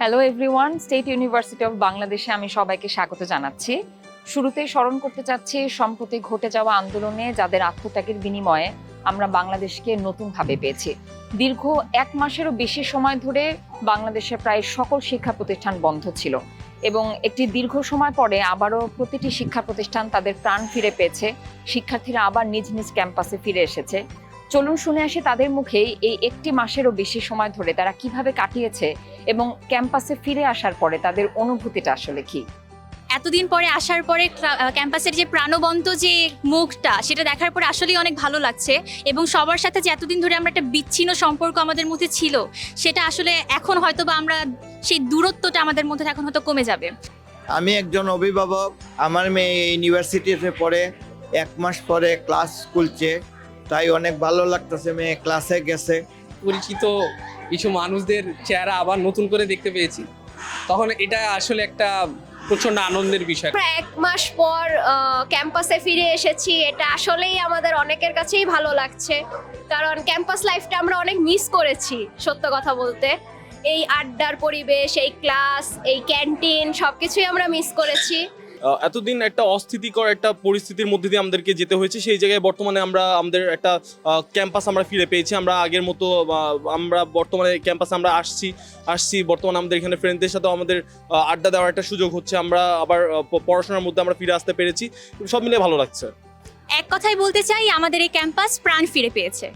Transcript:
Hello everyone state university of বাংলাদেশে আমি সবাইকে স্বাগত জানাচ্ছি। শুরুতেই স্মরণ করতে চাচ্ছি, সম্প্রতি ঘটে যাওয়া আন্দোলনে যাদের আত্মত্যাগের বিনিময়ে আমরা বাংলাদেশকে নতুনভাবে পেয়েছি। দীর্ঘ এক মাসেরও বেশি সময় ধরে বাংলাদেশে প্রায় সকল শিক্ষা প্রতিষ্ঠান বন্ধ ছিল এবং একটি দীর্ঘ সময় পরে আবারও প্রতিটি শিক্ষা প্রতিষ্ঠান তাদের প্রাণ ফিরে পেয়েছে। শিক্ষার্থীরা আবার নিজ নিজ ক্যাম্পাসে ফিরে এসেছে। চলুন শুনে আসি তাদের মুখেই এই একটি মাসেরও বেশি সময় ধরে তারা কীভাবে কাটিয়েছে এবং ক্যাম্পাসে ফিরে আসার পরে তাদের অনুভূতিটা আসলে কি? এতদিন পরে আসার পরে ক্যাম্পাসের যে প্রাণবন্ত যে মুখটা সেটা দেখার পরে আসলেই অনেক ভালো লাগছে এবং সবার সাথে যে এতদিন ধরে আমরা একটা বিচ্ছিন্ন সম্পর্ক আমাদের মধ্যে ছিল সেটা আসলে এখন হয়তো বা আমরা সেই দূরত্বটা আমাদের মধ্যে এখন হয়তো কমে যাবে। আমি একজন অভিভাবক আমার মেয়ে ইউনিভার্সিটিতে পড়ে এক মাস পরে ক্লাস খুলছে। তাই অনেক ভালো লাগতেছে মেয়ে ক্লাসে গেছে। পরিচিত কিছু মানুষদের চেহারা আবার নতুন করে দেখতে পেয়েছি। তখন এটা আসলে একটা প্রচণ্ড আনন্দের বিষয়। প্রায় এক মাস পর ক্যাম্পাসে ফিরে এসেছি। এটা আসলেই আমাদের অনেকের কাছেই ভালো লাগছে। কারণ ক্যাম্পাস লাইফটা আমরা অনেক মিস করেছি সত্য কথা বলতে। এই আড্ডার পরিবেশ এই ক্লাস এই ক্যান্টিন সবকিছুই আমরা মিস করেছি। এতদিন একটা অস্থিতিকর একটা পরিস্থিতির মধ্যে দিয়ে আমাদেরকে যেতে হয়েছে। সেই জায়গায় বর্তমানে আমরা আমাদের একটা ক্যাম্পাস আমরা ফিরে পেয়েছি। আমরা আগের মতো আমরা বর্তমানে ক্যাম্পাসে আমরা আসছি আসছি। বর্তমানে আমাদের এখানে ফ্রেন্ডদের সাথেও আমাদের আড্ডা দেওয়ার একটা সুযোগ হচ্ছে। আমরা আবার পড়াশোনার মধ্যে আমরা ফিরে আসতে পেরেছি। সব মিলিয়ে ভালো লাগছে। এক কথাই বলতে চাই, আমাদের এই ক্যাম্পাস প্রাণ ফিরে পেয়েছে।